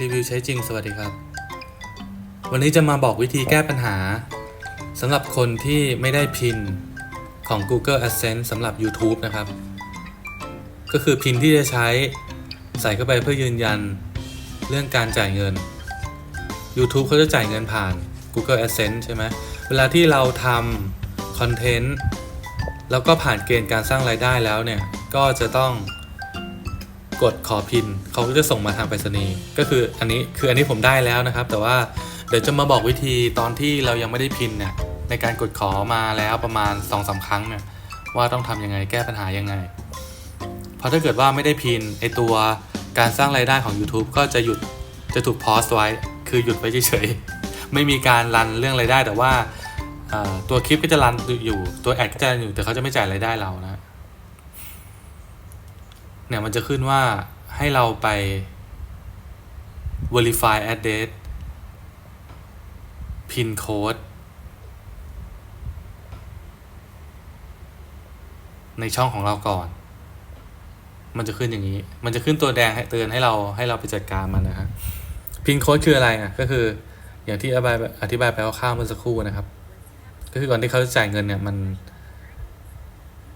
รีวิวใช้จริงสวัสดีครับ วันนี้จะมาบอกวิธีแก้ปัญหาสำหรับคนที่ไม่ได้พินของ Google Adsense สำหรับ YouTube นะครับ ก็คือพินที่จะใช้ใส่เข้าไปเพื่อยืนยันเรื่องการจ่ายเงิน YouTube เขาจะจ่ายเงินผ่าน Google Adsense ใช่ไหมเวลาที่เราทำคอนเทนต์แล้วก็ผ่านเกณฑ์การสร้างรายได้แล้วเนี่ย ก็จะต้อง กดขอพินเขาก็จะส่งมาทางไปรษณีย์ก็คืออันนี้คืออันนี้ผมได้แล้วนะครับ แต่ว่าเดี๋ยวจะมาบอกวิธีตอนที่เรายังไม่ได้พินเนี่ยในการกดขอมาแล้วประมาณ2อสาครั้งเนี่ยว่าต้องทำยังไงแก้ปัญหายังไง เพราะถ้าเกิดว่าไม่ได้พินไอตัวการสร้างรายได้ของ YouTube ก็จะหยุดจะถูกพอสไว้ คือหยุดไว้เฉยๆไม่มีการรันเรื่องรายได้ แต่ว่าตัวคลิปก็จะรันอยู่ตัวแอดก็จะรันอยู่แต่เขาจะไม่จ่ายรายได้เรานะ เนี่ยมันจะขึ้นว่าให้เราไป verify address pin code ในช่องของเราก่อน มันจะขึ้นอย่างนี้ มันจะขึ้นตัวแดงให้เตือนให้เราให้เราไปจัดการมันนะฮะ pin code คืออะไรอะ ก็คืออย่างที่อธิบายอธิบายไปคร่าวๆเมื่อสักครู่นะครับ ก็คือก่อนที่เขาจะจ่ายเงินเนี่ยมัน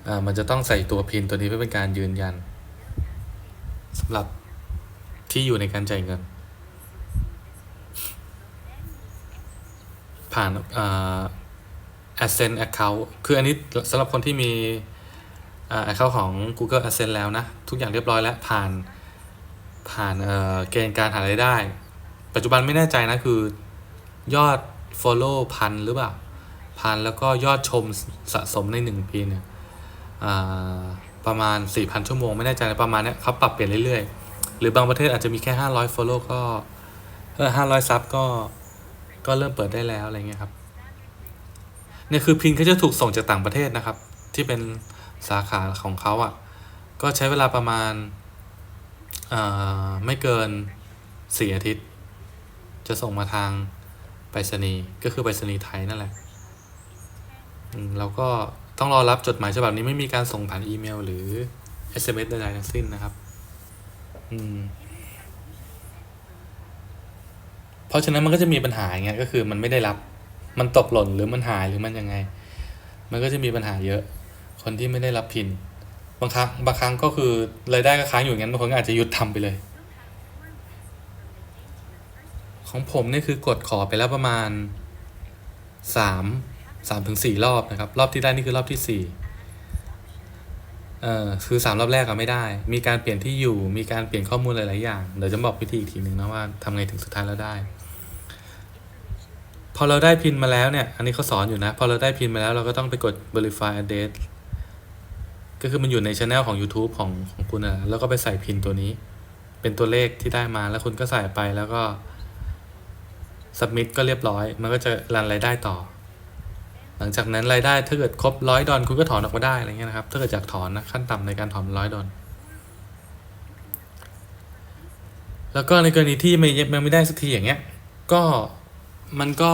อ่า มันจะต้องใส่ตัวพินตัวนี้เพื่อเป็นการยืนยัน สำหรับที่อยู่ในการจ่ายเงิน ผ่านอ่า Ascend Account คืออันนี้สำหรับคนที่มีอ่า Account ของ Google Ascend แล้วนะ ทุกอย่างเรียบร้อยแล้ว ผ่านผ่านเอ่อเกณฑ์การหารายได้ ปัจจุบันไม่แน่ใจนะ คือยอด Follow พันหรือเปล่า พันแล้วก็ยอดชมสะสมในหนึ่งปีเนี่ยอ่า ประมาณ 4,000 ชั่วโมง ไม่แน่ใจนะประมาณนี้เขาปรับเปลี่ยนเรื่อยๆ หรือบางประเทศอาจจะมีแค่ 500 follow ก็เออ500ซับก็ก็เริ่มเปิดได้แล้วอะไรเงี้ยครับเนี่ยคือพินเขาจะถูกส่งจากต่างประเทศนะครับ ที่เป็นสาขาของเขาอะ่ะ ก็ใช้เวลาประมาณไม่เกิน4อาทิตย์ จะส่งมาทางไปรษณีย์ก็คือไปรษณีย์ไทยนั่นแหละแล้วก็ ต้องรอรับจดหมายฉบับนี้ไม่มีการส่งผ่านอีเมล หรือ SMS ใดๆทั้งสิ้นนะครับ อืม เพราะฉะนั้นมันก็จะมีปัญหาอย่างเงี้ยก็คือมันไม่ได้รับ มันตกหล่นหรือมันหายหรือมันยังไง มันก็จะมีปัญหาเยอะ คนที่ไม่ได้รับพินบางครั้งบางครั้งก็คือรายได้ก็ค้างอยู่งั้นบางคนอาจจะหยุดทำไปเลย ของผมนี่คือกดขอไปแล้วประมาณสาม สามถึงสี่รอบนะครับรอบที่ได้นี่คือรอบที่สี่เอ่อคือสามรอบแรกอะไม่ได้ มีการเปลี่ยนที่อยู่มีการเปลี่ยนข้อมูลหลาย ๆ อย่าง เดี๋ยวจะบอกวิธีอีกทีหนึ่งนะว่าทำไงถึงสุดท้ายแล้วได้ พอเราได้พินมาแล้วเนี่ย อันนี้เขาสอนอยู่นะ พอเราได้พินมาแล้วเราก็ต้องไปกด verify address ก็คือมันอยู่ในช anel ของ YouTube ของของคุณนะแล้วก็ไปใส่พินตัวนี้ เป็นตัวเลขที่ได้มาแล้วคุณก็ใส่ไปแล้วก็ submit ก็เรียบร้อย มันก็จะรันรายได้ต่อ หลังจากนั้นรายได้ถ้าเกิดครบร้อยดอลคุณก็ถอนออกมาได้อะไรเงี้ยนะครับ ถ้าเกิดอยากถอนนะขั้นต่ำในการถอนร้อยดอลแล้วก็ในกรณีที่ไม่ยังไม่ได้สักทีอย่างเงี้ย ก็มันก็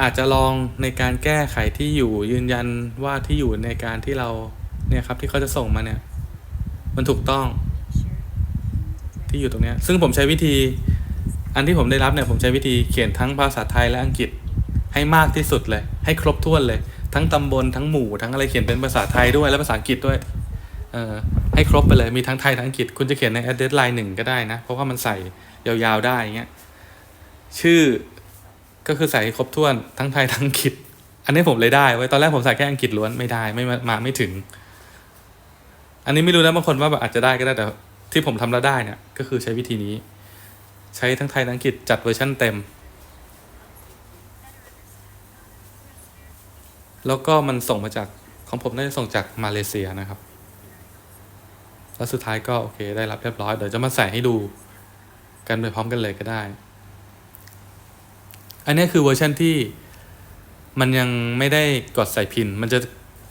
อาจจะลองในการแก้ไขที่อยู่ยืนยันว่าที่อยู่ในการที่เราเนี่ยครับที่เขาจะส่งมาเนี่ย มันถูกต้องที่อยู่ตรงเนี้ยซึ่งผมใช้วิธีอันที่ผมได้รับเนี่ยผมใช้วิธีเขียนทั้งภาษาไทยและอังกฤษ ให้มากที่สุดเลย ให้ครบถ้วนเลย ทั้งตำบลทั้งหมู่ทั้งอะไรเขียนเป็นภาษาไทยด้วยและภาษาอังกฤษด้วยเอ่อให้ครบไปเลยมีทั้งไทยทั้งอังกฤษคุณจะเขียนใน address line หนึ่งก็ได้นะ เพราะว่ามันใส่ยาวๆได้อย่างเงี้ยชื่อก็คือใส่ครบถ้วนทั้งไทยทั้งอังกฤษ อันนี้ผมเลยได้ไว้ตอนแรกผมใส่แค่อังกฤษล้วนไม่ได้ไม่มามาไม่ถึง อันนี้ไม่รู้นะบางคนว่าแบบอาจจะได้ก็ได้แต่ที่ผมทำแล้วได้เนี่ยก็คือใช้วิธีนี้ ใช้ทั้งไทยทั้งอังกฤษจัดเวอร์ชันเต็ม แล้วก็มันส่งมาจากของผมน่าจะส่งจากมาเลเซียนะครับ แล้วสุดท้ายก็โอเคได้รับเรียบร้อย เดี๋ยวจะมาใส่ให้ดูกันไปพร้อมกันเลยก็ได้ อันนี้คือเวอร์ชันที่มันยังไม่ได้กดใส่พิน มันจะ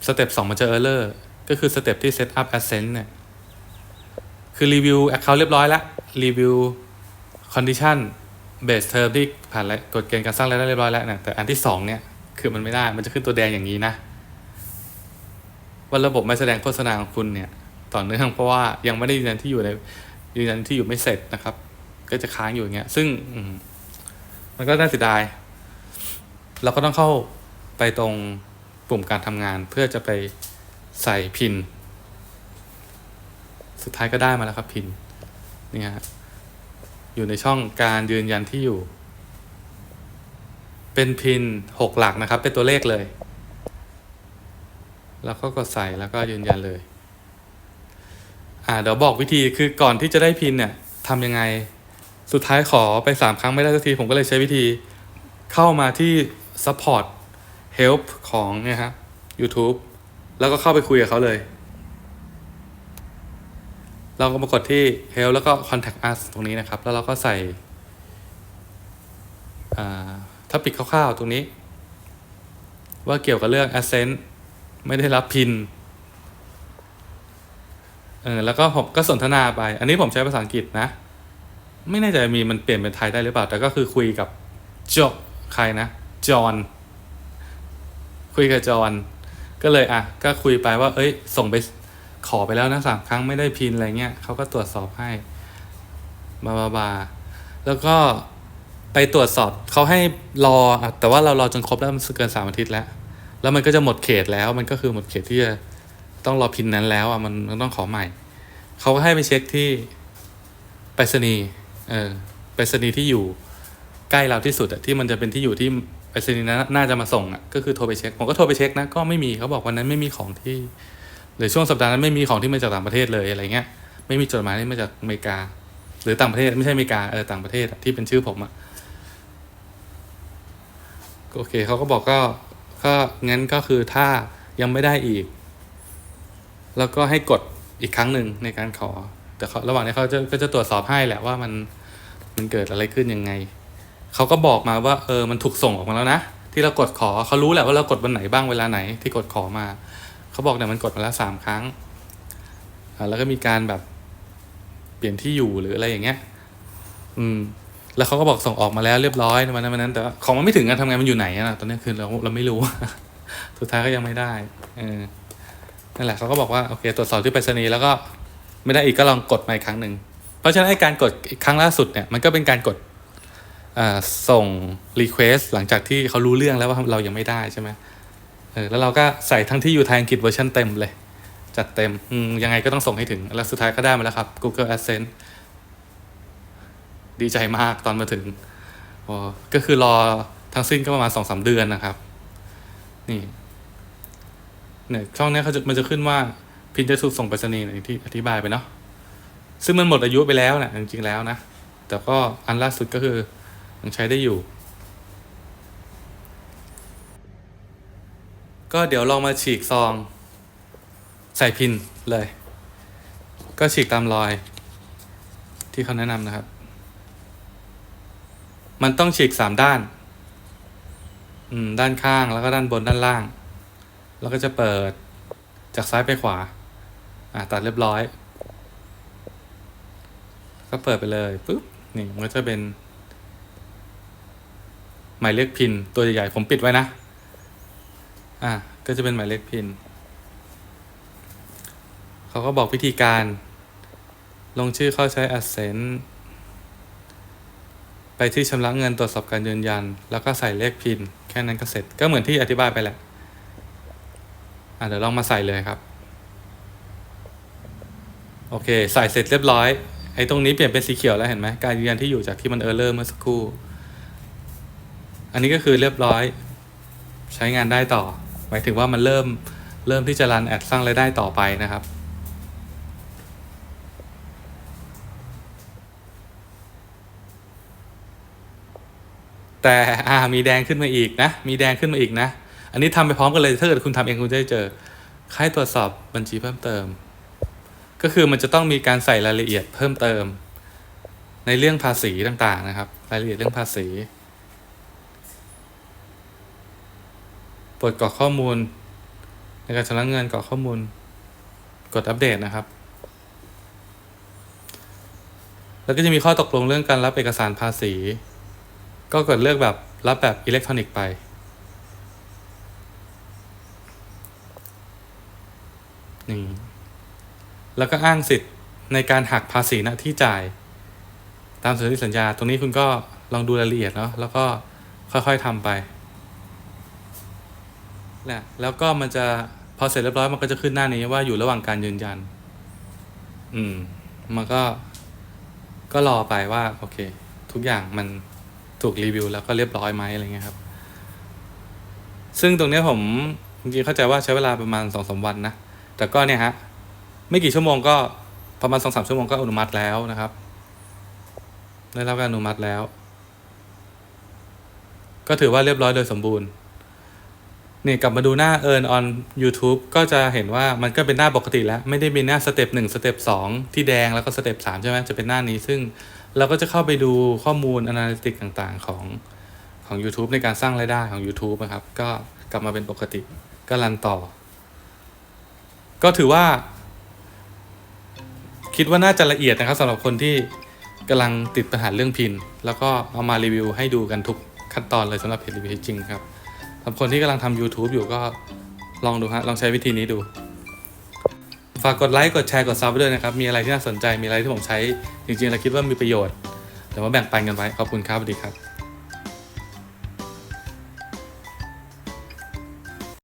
สเต็ปสองมันจะเออร์เลอร์ก็คือสเต็ปที่ set up ascent เนี่ย คือรีวิว account เรียบร้อยแล้ว รีวิว condition base term ที่ผ่านแล้วกฎเกณฑ์การสร้างรายได้เรียบร้อยแล้วเนะแต่อันที่สองเนี่ย คือมันไม่ได้ มันจะขึ้นตัวแดงอย่างนี้นะ ว่าระบบไม่แสดงโฆษณาของคุณเนี่ย ต่อเนื่องเพราะว่ายังไม่ได้ยืนยันที่อยู่ในยืนยันที่อยู่ไม่เสร็จนะครับ ก็จะค้างอยู่อย่างเงี้ย ซึ่งมันก็น่าเสียดาย เราก็ต้องเข้าไปตรงปุ่มการทำงานเพื่อจะไปใส่พิน สุดท้ายก็ได้มาแล้วครับพินนี่ฮะอยู่ในช่องการยืนยันที่อยู่ เป็นพินหกหลักนะครับ เป็นตัวเลขเลย แล้วก็กดใส่แล้วก็ยืนยันเลย อ่าเดี๋ยวบอกวิธีคือก่อนที่จะได้พินเนี่ยทำยังไง สุดท้ายขอไปสามครั้งไม่ได้สักที ผมก็เลยใช้วิธีเข้ามาที่ support help ของเนี่ยครับ YouTube แล้วก็เข้าไปคุยกับเขาเลย เราก็มากดที่ help แล้วก็ contact us ตรงนี้นะครับ แล้วเราก็ใส่อ่า ถ้าปิดคร่าวๆตรงนี้ ว่าเกี่ยวกับเรื่อง Ascent ไม่ได้รับพินเออแล้วก็ผมก็สนทนาไป อันนี้ผมใช้ภาษาอังกฤษนะ ไม่แน่ใจมีมันเปลี่ยนเป็นไทยได้หรือเปล่า แต่ก็คือคุยกับจอใครนะจอห์นคุยกับจอห์นก็เลยอะ ก็คุยไปว่า เอ้ย ส่งไปขอไปแล้วนะสามครั้งไม่ได้พินอะไรเงี้ยเขาก็ตรวจสอบให้บาบาบาแล้วก็ ไปตรวจสอบเขาให้รอ แต่ว่าเรารอจนครบแล้วมันเกินสามอาทิตย์แล้ว แล้วมันก็จะหมดเขตแล้ว มันก็คือหมดเขตที่จะต้องรอพินนั้นแล้วอะมันต้องขอใหม่ เขาก็ให้ไปเช็คที่ไปรษณีย์เออไปรษณีย์ที่อยู่ใกล้เราที่สุดอะที่มันจะเป็นที่อยู่ที่ไปรษณีย์นั้นน่าจะมาส่งอะก็คือโทรไปเช็คผมก็โทรไปเช็คนะก็ไม่มีเขาบอกวันนั้นไม่มีของที่หรือช่วงสัปดาห์นั้นไม่มีของที่มาจากต่างประเทศเลยอะไรเงี้ยไม่มีจดหมายที่มาจากอเมริกา หรือต่างประเทศไม่ใช่อเมริกาเออต่างประเทศที่เป็นชื่อผมอะ โอเคเขาก็บอกก็ก็งั้นก็คือถ้ายังไม่ได้อีก แล้วก็ให้กดอีกครั้งหนึ่งในการขอ แต่เขาระหว่างนี้เขาจะก็จะตรวจสอบให้แหละว่ามันมันเกิดอะไรขึ้นยังไงเขาก็บอกมาว่าเออมันถูกส่งออกมาแล้วนะที่เรากดขอเขารู้แหละว่าเรากดวันไหนบ้างเวลาไหนที่กดขอมาเขาบอกเนี่ยมันกดมาแล้วสามครั้งอ่าแล้วก็มีการแบบเปลี่ยนที่อยู่หรืออะไรอย่างเงี้ย อืม แล้วเขาก็บอกส่งออกมาแล้วเรียบร้อยในวันนั้นวันนั้น แต่ของมันไม่ถึงกันทำไงมันอยู่ไหนอะตอนนี้คือเราเราไม่รู้ สุดท้ายก็ยังไม่ได้เออนั่นแหละเขาก็บอกว่าโอเค ตรวจสอบที่ไปรษณีย์แล้วก็ไม่ได้อีกก็ลองกดมาอีกครั้งหนึ่งเพราะฉะนั้นการกดครั้งล่าสุดเนี่ยมันก็เป็นการกดส่งรีเควสหลังจากที่เขารู้เรื่องแล้วว่าเรายังไม่ได้ใช่ไหมเออแล้วเราก็ใส่ทั้งที่อยู่ไทยอังกฤษเวอร์ชันเต็มเลย จัดเต็มยังไงก็ต้องส่งให้ถึง แล้วสุดท้ายก็ได้มาแล้วครับ Google Adsense ดีใจมากตอนมาถึงก็คือรอทั้งสิ้นก็ประมาณสองสามเดือนนะครับ นี่เนี่ยช่องนี้เขาจะมันจะขึ้นว่าพินจะถูกส่งไปรษณีย์อย่างที่อธิบายไปเนาะซึ่งมันหมดอายุไปแล้วนะจริงๆแล้วนะ แต่ก็อันล่าสุดก็คือยังใช้ได้อยู่ ก็เดี๋ยวลองมาฉีกซอง ใส่พินเลย ก็ฉีกตามรอย ที่เขาแนะนำนะครับ มันต้องฉีกสามด้าน อืม ด้านข้างแล้วก็ด้านบนด้านล่าง แล้วก็จะเปิดจากซ้ายไปขวา อะตัดเรียบร้อย ก็เปิดไปเลยปุ๊บนี่มันก็จะเป็น หมายเลขพินตัวใหญ่ๆผมปิดไว้นะ อะก็จะเป็นหมายเลขพินเขาก็บอกวิธีการ ลงชื่อเข้าใช้ Ascent ไปที่ชำระเงินตรวจสอบการยืนยัน แล้วก็ใส่เลขพิน แค่นั้นก็เสร็จก็เหมือนที่อธิบายไปแหละอะเดี๋ยวลองมาใส่เลยครับ โอเค ใส่เสร็จเรียบร้อยไอ้ตรงนี้เปลี่ยนเป็นสีเขียวแล้วเห็นไหมการยืนยันที่อยู่จากที่มันเออร์เลอร์เมื่อสักครู่ อันนี้ก็คือเรียบร้อย ใช้งานได้ต่อ หมายถึงว่ามันเริ่มเริ่มที่จะรันแอดสร้างรายได้ต่อไปนะครับ แต่อ่ามีแดงขึ้นมาอีกนะ มีแดงขึ้นมาอีกนะ อันนี้ทำไปพร้อมกันเลยถ้าเกิดคุณทำเองคุณจะได้เจอค่ายตรวจสอบบัญชีเพิ่มเติม ก็คือมันจะต้องมีการใส่รายละเอียดเพิ่มเติม ในเรื่องภาษีต่างๆนะครับ รายละเอียดเรื่องภาษีปลดกรอกข้อมูล ในการชำระเงินกรอกข้อมูล กดอัปเดตนะครับ แล้วก็จะมีข้อตกลงเรื่องการรับเอกสารภาษี ก็กดเลือกแบบรับแบบอิเล็กทรอนิกส์ไป นี่ แล้วก็อ้างสิทธิ์ในการหักภาษีหน้าที่จ่าย ตามสนธิสัญญา ตรงนี้คุณก็ลองดูรายละเอียดเนาะ แล้วก็ค่อยๆทำไปนะแล้วก็มันจะพอเสร็จเรียบร้อยมันก็จะขึ้นหน้านี้ว่าอยู่ระหว่างการยืนยัน อืม มันก็ก็รอไปว่า โอเค ทุกอย่างมัน ถูกรีวิวแล้วก็เรียบร้อยไหมอะไรเงี้ยครับ ซึ่งตรงนี้ผมจริงๆเข้าใจว่าใช้เวลาประมาณสองสามวันนะ แต่ก็เนี่ยฮะไม่กี่ชั่วโมงก็ประมาณสองสามชั่วโมงก็อนุมัติแล้วนะครับ ได้รับการอนุมัติแล้ว ก็ถือว่าเรียบร้อยโดยสมบูรณ์นี่กลับมาดูหน้า Earn on YouTube ก็จะเห็นว่ามันก็เป็นหน้าปกติแล้ว ไม่ได้มีหน้าสเต็ปหนึ่งสเต็ปสองที่แดงแล้วก็สเต็ปสามใช่ไหมจะเป็นหน้านี้ซึ่ง เราก็จะเข้าไปดูข้อมูล Analytics ต่างๆ ของของ YouTube ในการสร้างรายได้ของ YouTube นะครับ ก็กลับมาเป็นปกติก็รันต่อ ก็ถือว่า คิดว่าน่าจะละเอียดนะครับสำหรับคนที่กำลังติดปัญหาเรื่องพิน แล้วก็เอามารีวิวให้ดูกันทุกขั้นตอนเลยสำหรับเพจรีวิวจริงครับสำหรับคนที่กำลังทำ YouTube อยู่ก็ลองดูฮะลองใช้วิธีนี้ดู ฝากกดไลค์กดแชร์กดซับด้วยนะครับ มีอะไรที่น่าสนใจมีอะไรที่ผมใช้ จริงๆเราคิดว่ามีประโยชน์ แต่ว่าแบ่งปันกันไว้ขอบคุณครับสวัสดีครับ